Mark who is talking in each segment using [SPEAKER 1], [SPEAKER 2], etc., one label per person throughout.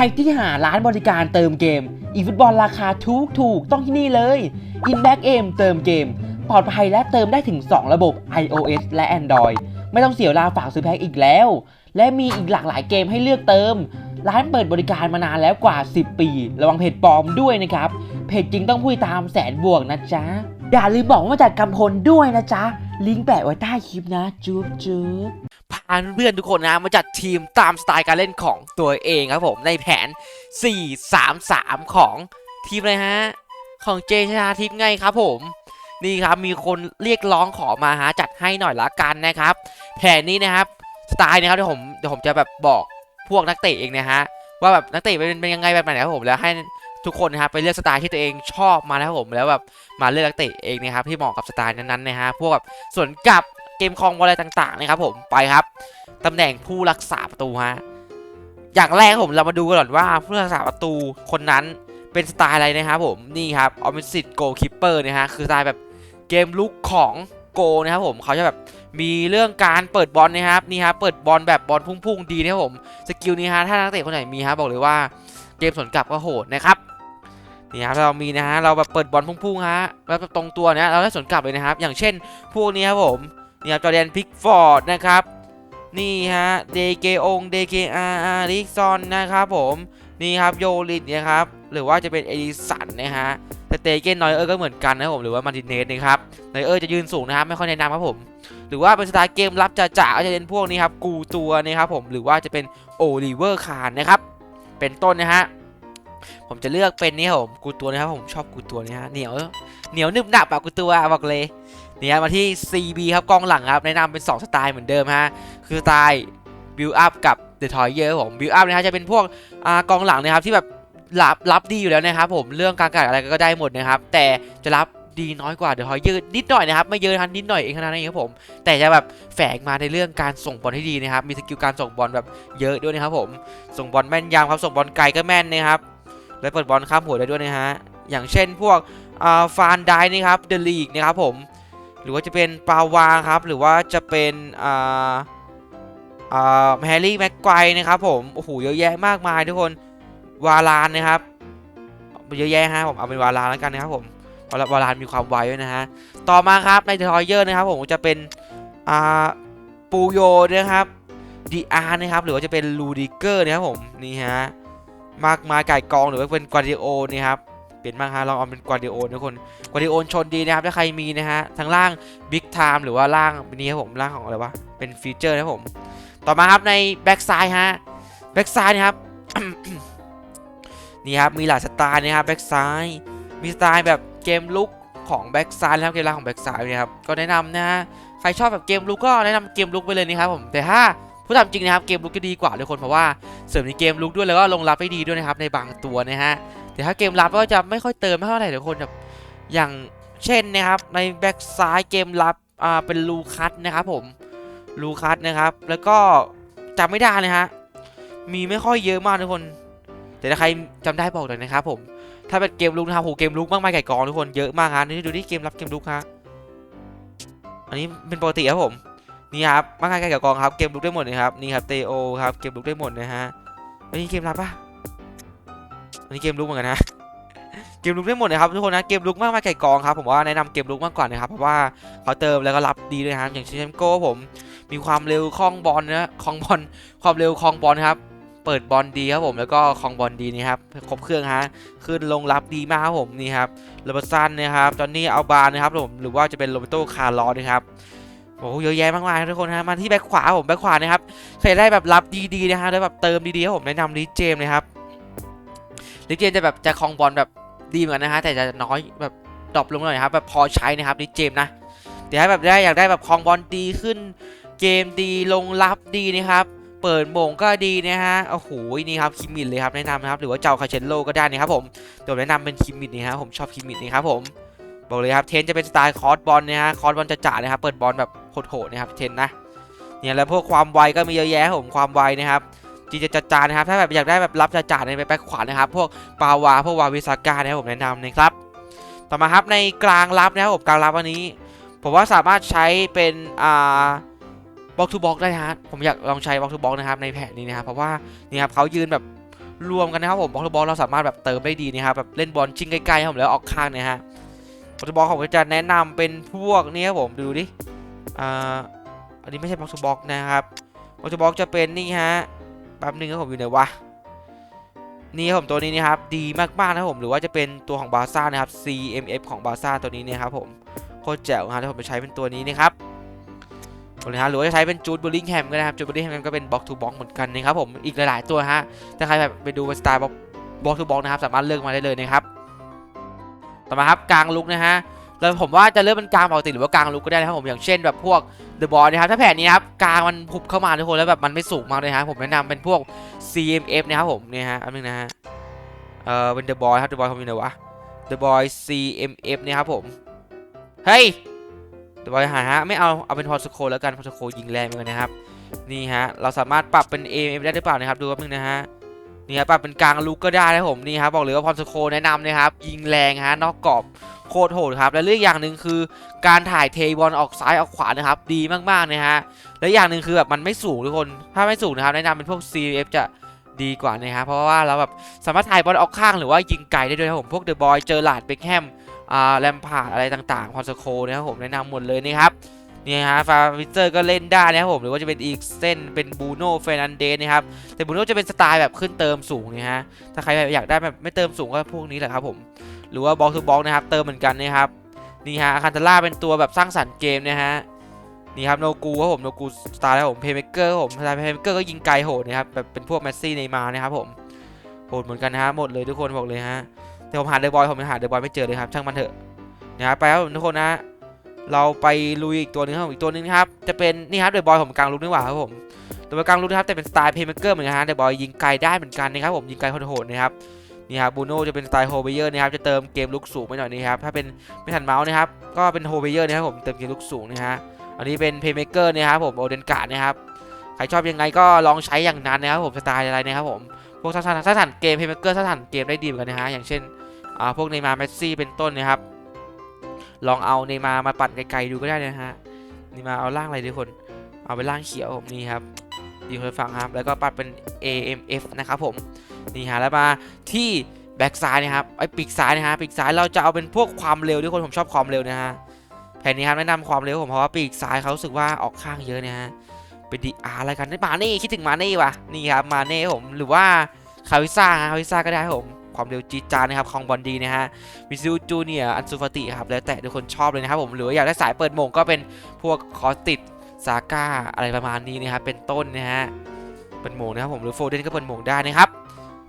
[SPEAKER 1] รที่หาร้านบริการเติมเกม อีฟุตบอลราคาถูกถูกต้องที่นี่เลย Inback M เติมเกม ปลอดภัยและเติมได้ถึง 2 ระบบ iOS และ Android ไม่ต้องเสียเวลาฝากซื้อแพ็คอีกแล้ว และมีอีกหลากหลายเกมให้เลือกเติม ร้านเปิดบริการมานานแล้วกว่า 10 ปี ระวังเพจปลอมด้วยนะครับ เพจจริงต้องพูดตามแสนบวกนะจ๊ะ อย่าลืมบอกว่ามาจากกำพลด้วยนะจ๊ะ ลิงก์แปะไว้ใต้คลิปนะ จุ๊บจุ๊บ
[SPEAKER 2] พาเพื่อนทุกคนนะมาจัดทีมตามสไตล์การเล่นของตัวเองครับผมในแผน 4-3-3 ของทีมเลยฮะ ของเจชนาทิพย์ไงครับผมนี่ครับมีคนเรียกร้องขอมาฮะจัดให้หน่อยละกันนะครับ แผนนี้นะครับสไตล์นะครับเดี๋ยวผมเดี๋ยวผมจะแบบบอกพวกนักเตะเองนะฮะว่าแบบนักเตะเป็นเป็นยังไงแบบไหนครับผมแล้วให้ทุกคนนะครับไปเลือกสไตล์ที่ตัวเองชอบมานะครับผมแล้วแบบมาเลือกนักเตะเองนะครับที่เหมาะกับสไตล์นั้นๆนะฮะพวกแบบส่วนกับ เกมคองอะไรต่างๆนะครับผมไปครับตำแหน่งผู้รักษาประตูฮะอย่างแรกผมเรามาดูกันก่อนว่าผู้รักษาประตูคนนั้นเป็นสไตล์อะไรนะครับผมนี่ครับออมิสิตโกคิปเปอร์นะฮะคือสไตล์แบบเกมลุกของโกนะครับผมเขาจะแบบมีเรื่องการเปิดบอลนะครับนี่ครับเปิดบอลแบบบอลพุ่งๆดีนะครับผมสกิลนี้ฮะถ้านักเตะคนไหนมีฮะบอกเลยว่าเกมสวนกลับก็โหดนะครับนี่ครับเรามีนะฮะเราแบบเปิดบอลพุ่งๆฮะแล้วตรงตัวเนี้ยเราได้สวนกลับเลยนะครับ อย่างเช่นพวกนี้ครับผม นี่ครับจอแดนพิกฟอร์ดนะครับ นี่ฮะเดเกองเดเกอาอาริกซอนนะครับผมนี่ครับโยลินนะครับหรือว่าจะเป็นเอดิสันนะฮะแต่เตเกนนอยเออร์ก็เหมือนกันนะครับผมหรือว่ามาร์ตินเนสนะครับนอยเออร์จะยืนสูงนะครับไม่ค่อยแนะนำครับผมหรือว่าเป็นสไตล์เกมรับจ่าๆก็จะเป็นพวกนี้ครับกูตัวนะครับผมหรือว่าจะเป็นโอลิเวอร์คารนะครับเป็นต้นนะฮะผมจะเลือกเป็นนี่ครับผมกูตัวนะครับผมชอบกูตัวนี้ฮะเหนียวเหนียวนึบหนับอะกูตัวบอกเลย นี่ฮะมาที่ CB ครับกองหลังครับแนะนำเป็น 2 สไตล์เหมือนเดิมฮะคือสไตล์บิวอัพกับเดอะทอยเยอร์ผมบิวอัพนะฮะจะเป็นพวกอกองหลังนะครับที่แบบรับรับดีอยู่แล้วนะครับผมเรื่องการกัดอะไรก็ได้หมดนะครับแต่จะรับดีน้อยกว่าเดอะทอยเยอร์นิดหน่อยนะครับไม่เยอะทันนิดหน่อยเองเท่านั้นครับผมแต่จะแบบแฝงมาในเรื่องการส่งบอลที่ดีนะครับมีสกิลการส่งบอลแบบเยอะด้วยนะครับผมส่งบอลแม่นยำครับส่งบอลไกลก็แม่นนะครับและเปิดบอลข้ามหัวได้ด้วยนะฮะอย่างเช่นพวกฟานไดนี่ครับเดลีกนะครับผม หรือว่าจะเป็นปาวาครับ หรือว่าจะเป็นอ่าอ่าแฮร์รี่แม็กไกวนะครับผม โอ้โห เยอะแยะมากมายทุกคน วาลานนะครับ เยอะแยะฮะผมเอาเป็นวาลานแล้วกันนะครับผมวาลาวาลานมีความไวด้วยนะฮะ ต่อมาครับในเดอะทอยเยอร์นะครับผมจะเป็นอ่าปูโยนะครับดีอาร์นะครับ หรือว่าจะเป็นลูดิเกอร์นะครับผม นี่ฮะ มากมายไก่กองหรือว่าเป็นกวาดิโอนี่ครับ เปลี่ยนมากฮะลองเอาเป็นกวาดิโอทุกคนกวาดิโอนชนดีนะครับถ้าใครมีนะฮะทั้งล่างบิ๊กไทม์หรือว่าล่างนี้ครับผมล่างของอะไรวะเป็นฟีเจอร์นะผมต่อมาครับในแบ็กซ้ายฮะแบ็กซ้ายนะครับนี่ครับมีหลายสไตล์นะครับแบ็กซ้ายมีสไตล์แบบเกมลุกของแบ็กซ้ายนะครับเกมรับของแบ็กซ้ายนะครับก็แนะนำนะฮะใครชอบแบบเกมลุกก็แนะนำเกมลุกไปเลยนะครับผมแต่ถ้าผู้ทำจริงนะครับเกมลุกจะดีกว่าทุกคนเพราะว่าเสริมในเกมลุกด้วยแล้วก็ลงรับได้ดีด้วยนะครับในบางตัวนะฮะ แต่ถ้าเกมรับก็จะไม่ค่อยเติมเท่าไหร่ทุกคนแบบอย่างเช่นนะครับในแบ็กซ้ายเกมรับอ่าเป็นลูคัสนะครับผมลูคัสนะครับ แล้วก็จำไม่ได้เลยฮะมีไม่ค่อยเยอะมากทุกคน แต่ถ้าใครจำได้บอกหน่อยนะครับผมถ้าเป็นเกมลุกนะครับโหเกมลุกมากมายไก่กองทุกคนเยอะมากฮะนี่ดูที่เกมรับเกมลุกฮะอันนี้เป็นปกติครับผมนี่ครับมากมายไก่กองครับเกมลุกได้หมดเลยครับนี่ครับเตโอครับเกมลุกได้หมดนะฮะอันนี้เกมรับปะ อันนี้เกมลุกเหมือนกันนะเกมลุกได้หมดนะครับทุกคนนะเกมลุกมากมายไก่กองครับผมว่าแนะนำเกมลุกมากกว่านะครับเพราะว่าเขาเติมแล้วก็รับดีด้วยนะครับอย่างเช่นโก้ผม มีความเร็วคล่องบอลนะคล่องบอลความเร็วคล่องบอลครับเปิดบอลดีครับผมแล้วก็คลองบอลดีนี่ครับครบเครื่องฮะขึ้นลงรับดีมากครับผมนี่ครับโรเบอร์สันนะครับจอนนี่อัลบานนะครับผมหรือว่าจะเป็นโรเบโตคาร์ลอสนะครับโอ้โหเยอะแยะมากมายทุกคนฮะมาที่แบ็คขวาผมแบ็คขวานะครับใครได้แบบรับดีๆนะฮะได้แบบเติมดีๆครับผมแนะนำลิเจมนะครับ ลิเจมจะแบบจะคลองบอลแบบดีเหมือนกันนะฮะแต่จะน้อยแบบดรอปลงหน่อยครับแบบพอใช้นะครับลิเจมส์นะแต่ถ้าแบบได้อยากได้แบบคลองบอลดีขึ้น เกมดีลงรับดีนะครับเปิดโมงก็ดีนะฮะ โอ้โห นี่ครับคิมมินเลยครับแนะนำนะครับ หรือว่าเจ้าคาเชนโลก็ได้นะครับผมตัวแนะนำเป็นคิมมินนี่ฮะผมชอบคิมมินนี่ครับผม บอกเลยครับเทนจะเป็นสไตล์คอร์สบอลนะฮะ คอร์สบอลจะจ่านะครับ เปิดบอลแบบโหดๆนะครับเทนนะ เนี่ยแล้วพวกความไวก็มีเยอะแยะครับผมความไวนะครับ จีจะจัดจานนะครับ ถ้าแบบอยากได้แบบรับจ่าๆในแบ็คขวานะครับ พวกปาวา พวกวาวิซาก้านะครับผมแนะนำนะครับ ต่อมาครับในกลางรับนะครับผมกลางรับวันนี้ ผมว่าสามารถใช้เป็นอ่าบล็อกทูบล็อกได้นะฮะผมอยากลองใช้บล็อกทูบล็อกนะครับในแผนนี้นะครับ เพราะว่านี่ครับเขายืนแบบรวมกันนะครับผมบอลบอลเราสามารถแบบเติมได้ดีนะครับแบบเล่นบอลชิงใกล้ๆครับผมแล้วออกข้างเนี่ยฮะบอลบอลผมจะแนะนำเป็นพวกนี้ครับผมดูดิอ่าอันนี้ไม่ใช่บอลบอลนะครับบอลบอลจะเป็นนี่ฮะ แป๊บนึงครับผมอยู่ไหนวะนี่ผมตัวนี้นะครับดีมากๆนะครับผมหรือว่าจะเป็นตัวของบาซ่านะครับ CMF ของบาซ่าตัวนี้นี่ยครับผมโคตรแจ๋วนะครับที่ผมไปใช้เป็นตัวนี้นะครับนี้ฮะหรือว่าจะใช้เป็นจูดบูลลิงแฮมก็ได้ครับจูดบูลลิงแฮมก็เป็นบล็อกทูบล็อกเหมือนกันนะครับผมอีกหลายๆตัวฮะถ้าใครแบบไปดูสไตล์บล็อกบล็อกทูบล็อกนะครับสามารถเลือกมาได้เลยนะครับต่อมาครับกลางลุกนะฮะ แล้วผมว่าจะเลือกเป็นกลางปกติหรือว่ากลางลุกก็ได้นะครับผมอย่างเช่นแบบพวกเดอะบอลนะครับถ้าแผนนี้ครับกลางมันพุบเข้ามาทุกคนแล้วแบบมันไม่สูงมากเลยฮะผมแนะนำเป็นพวก CMF นะครับผมเนี่ยฮะอันนึงนะฮะเออเป็นเดอะบอยครับเดอะบอยผมอยู่ไหนวะเดอะบอย CMF เนี่ยครับผมเฮ้ยเดี๋ยวบอยหายฮะไม่เอาเอาเป็นพอสโคแล้วกันพอสโคยิงแรงเหมือนกันนะครับนี่ฮะเราสามารถปรับเป็น AM ได้หรือเปล่านะครับดูแป๊บนึงนะฮะนี่ครับปรับเป็นกลางลูกก็ได้นะครับผมนี่ครับบอกเลยว่าพอสโคแนะนำนะครับยิงแรงฮะนอกกรอบ โคตรโหดครับ และเรื่องอย่างหนึ่งคือการถ่ายเทบอลออกซ้ายออกขวานะครับ ดีมากๆนะฮะ และอย่างหนึ่งคือแบบมันไม่สูงทุกคน ถ้าไม่สูงนะครับแนะนำเป็นพวก CF จะดีกว่านะครับ เพราะว่าเราแบบสามารถถ่ายบอลออกข้างหรือว่ายิงไกลได้ด้วยครับผม พวกเดอะบอยเจอหลาดเบคแฮมอ่าแลมพาร์ดอะไรต่างๆพอสโคนะครับผมแนะนำหมดเลยนะครับนี่ฮะฟาวิเซอร์ก็เล่นได้นะครับผมหรือว่าจะเป็นอีกเส้นเป็นบูโน่เฟรนันเดสนะครับแต่บูโน่จะเป็นสไตล์แบบขึ้นเติมสูงนะฮะถ้าใครอยากได้แบบไม่เติมสูงก็พวกนี้แหละครับผม หรือว่าบล็อกทูบล็อกนะครับ เติมเหมือนกันนะครับนี่ฮะคันตาล่าเป็นตัวแบบสร้างสรรค์เกมนะฮะนี่ครับโนกูครับผมโนกูสไตล์ครับผมเพย์เมเกอร์ผมสไตล์เพย์เมเกอร์ก็ยิงไกลโหดนะครับแบบเป็นพวกแมสซี่ในมานะครับผมโหดเหมือนกันนะฮะหมดเลยทุกคนบอกเลยฮะแต่ผมหาเดอะบอยผมหาเดอะบอยไม่เจอเลยครับช่างมันเถอะนะครับไปครับผมทุกคนนะ เราไปลุยอีกตัวหนึงครับผมอีกตัวหนึงนะครับจะเป็นนี่ครับเดอะบอยผมกลางลุกนี่หว่าครับผมตัวกลางลุกนะครับแต่เป็นสไตล์เพย์เมเกอร์เหมือนกันฮะเดอะบอยยิงไกลได้เหมือนกันนะครับผมยิงไกลโหดๆนะครับ นี่ครับบูโน่จะเป็นสไตล์โฮเบเยอร์นะครับจะเติมเกมลุกสูงไปหน่อยนะครับถ้าเป็นไม่ทันเมาส์นะครับก็เป็นโฮเบเยอร์นะครับผมเติมเกมลุกสูงนะฮะอันนี้เป็นเพย์เมเกอร์นะครับผมโอเดนการ์ดนะครับใครชอบยังไงก็ลองใช้อย่างนั้นนะครับผมสไตล์อะไรนะครับผมพวกสถานสถานเกมเพย์เมเกอร์สถานเกมได้ดีเหมือนกันนะฮะอย่างเช่นอ่าพวกเนย์มาร์เมสซี่เป็นต้นนะครับลองเอาเนย์มาร์มาปั่นไกลๆดูก็ได้นะฮะนี่มาเอาล่างอะไรทุกคนเอาไปล่างเขียวผมนี่ครับยิงคนฝั่งครับแล้วก็ปัดเป็น AMF นะครับผม นี่ฮะแล้วมาที่แบ็กซ้ายนะครับไอ้ปีกซ้ายนะฮะปีกซ้ายเราจะเอาเป็นพวกความเร็วทุกคนผมชอบความเร็วนะฮะแผนนี้ครับแนะนำความเร็วผมเพราะว่าปีกซ้ายเขาสึกว่าออกข้างเยอะนะฮะเป็นดีอาร์อะไรกันนี่มาเน่คิดถึงมาเน่ว่ะนี่ครับมาเน่ผมหรือว่าคาวิซ่าฮะคาวิซ่าก็ได้ผมความเร็วจีจานนะครับคองบอลดีนะฮะวิซิลจูเนียอันซูฟาติครับแล้วแต่ทุกคนชอบเลยนะครับผมหรือว่าอยากได้สายเปิดโมงก็เป็นพวกคอสติดซาก้าอะไรประมาณนี้นะครับเป็นต้นนะฮะเปิดโมงนะครับผมหรือโฟเดนก็เปิดโมงได้นะครับ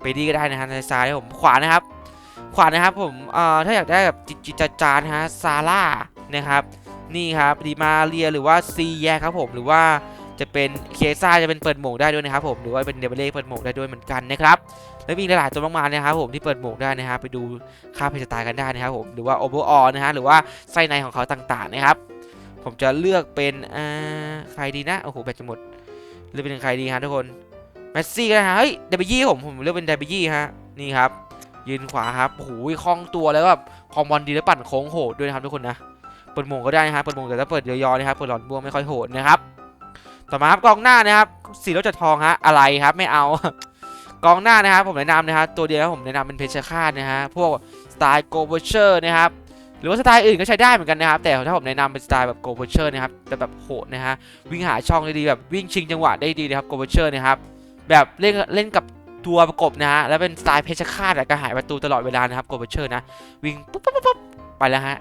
[SPEAKER 2] ไปดีก็ได้นะฮะในซ้ายผมขวานะครับ ขวานะครับผมเอ่อถ้าอยากได้แบบจิตจิตจานนะฮะซาร่านะครับนี่ครับดีมาเรียหรือว่าซีแยครับผมหรือว่าจะเป็นเคซ่าจะเป็นเปิดหมงได้ด้วยนะครับผมหรือว่าเป็นเดเบเล่เปิดหมงได้ด้วยเหมือนกันนะครับแล้วมีหลายๆตัวมากมายนะครับผมที่เปิดหมกได้นะครับไปดูค่าเพจสไตล์กันได้นะครับผมหรือว่าโอเวอร์ออนะฮะหรือว่าไส้ในของเขาต่างๆนะครับ ผมจะเลือกเป็นอ่าใครดีนะโอ้โหแบตจะหมดเลือกเป็นใครดีฮะทุกคน มสซี่ก็ฮะเฮ้ยเดบิยี่ผมผมเลือกเป็นเดบิยี่ฮะนี่ครับ ยืนขวาครับโอ้โหคล่องตัวแล้วแบบคอมบอลดีแล้วปั่นโค้งโหดด้วยนะครับทุกคนนะเปิดมงก็ได้นะครับเปิดมงแต่ถ้าเปิดยอๆนะครับเปิดหลอดบัวไม่ค่อยโหดนะครับต่อมาครับกองหน้านะครับสีรถจัดทองฮะอะไรครับไม่เอากองหน้านะครับผมแนะนำนะครับตัวเดียวผมแนะนำเป็นเพชรฆาตนะฮะพวกสไตล์โกเบเชอร์นะครับหรือว่าสไตล์อื่นก็ใช้ได้เหมือนกันนะครับ แต่ถ้าผมแนะนำเป็นสไตล์แบบโกเบเชอร์นะครับแต่แบบโหดนะฮะวิ่งหาช่องได้ดีแบบวิ่งชิงจังหวะได้ดีนะครับโกเบเชอร์นะครับ แบบเล่นเล่นกับตัวประกบนะฮะ แล้วเป็นสไตล์เพชรฆาตอะกระหายประตูตลอดเวลานะครับโกเบเชอร์นะ วิ่งปุ๊บปุ๊บปุ๊บไปแล้วฮะ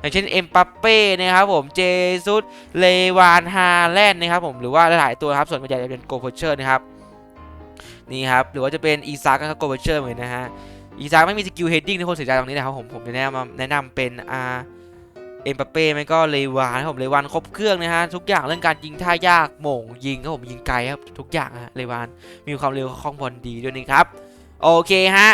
[SPEAKER 2] อย่างเช่นเอ็มปัปเป้นะครับผม เจซุสเลวานฮาแลนด์นะครับผม หรือว่าหลายตัวครับ ส่วนใหญ่จะเป็นโกเบเชอร์นะครับ นี่ครับ หรือว่าจะเป็นอีซากกับโกเบเชอร์เหมือนนะฮะ อีซากไม่มีสกิลเฮดดิ้งทุกคนเสียใจตรงนี้นะครับผม ผมจะแนะนำแนะนำเป็นอา เอ็มปาเป้ไม่ก็เลวานครับผมเลวานครบเครื่องนะฮะทุกอย่างเรื่องการยิงท่ายากโหม่งยิงครับผมยิงไกลครับทุกอย่างฮะเลวานมีความเร็วคล่องบอลดีด้วยนะครับโอเคฮะ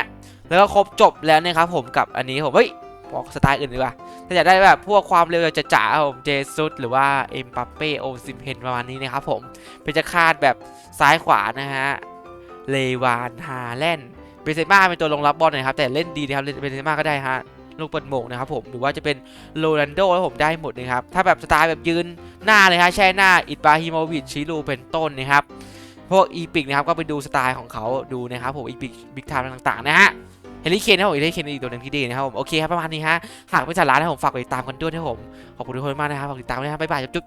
[SPEAKER 2] แล้วก็ครบจบแล้วนะครับผมกับอันนี้ผมเฮ้ยบอกสไตล์อื่นดีกว่าถ้าอยากได้แบบพวกความเร็วจะจ๋าๆครับผมเจซุสหรือว่าเอ็มปาเป้โอซิมเพนประมาณนี้นะครับผมเป็นจะคาดแบบซ้ายขวานะฮะเลวานฮาแลนด์เบนเซม่าเป็นตัวลงรับบอลนะครับแต่เล่นดีนะครับเล่นเบนเซม่าก็ได้ฮะ ลงเปิดโมงนะครับผมหรือว่าจะเป็นโรนันโดแล้วผมได้หมดนะครับ ถ้าแบบสไตล์แบบยืนหน้าเลยฮะแช่หน้าอิตบราฮิโมวิชชิลูเป็นต้นนะครับพวกอีพิกนะครับก็ไปดูสไตล์ของเขาดูนะครับผมอีพิกบิ๊กไทม์ต่างๆนะฮะเฮลิเคนนะผมเฮลิเคนอีกตัวหนึ่งที่ดีนะครับผมโอเคครับประมาณนี้ฮะหากไม่จัดร้านนะผมฝากไปติดตามกันด้วยนะผมขอบคุณทุกคนมากนะครับฝากติดตามด้วยนะครับบ๊ายบายจุ๊บ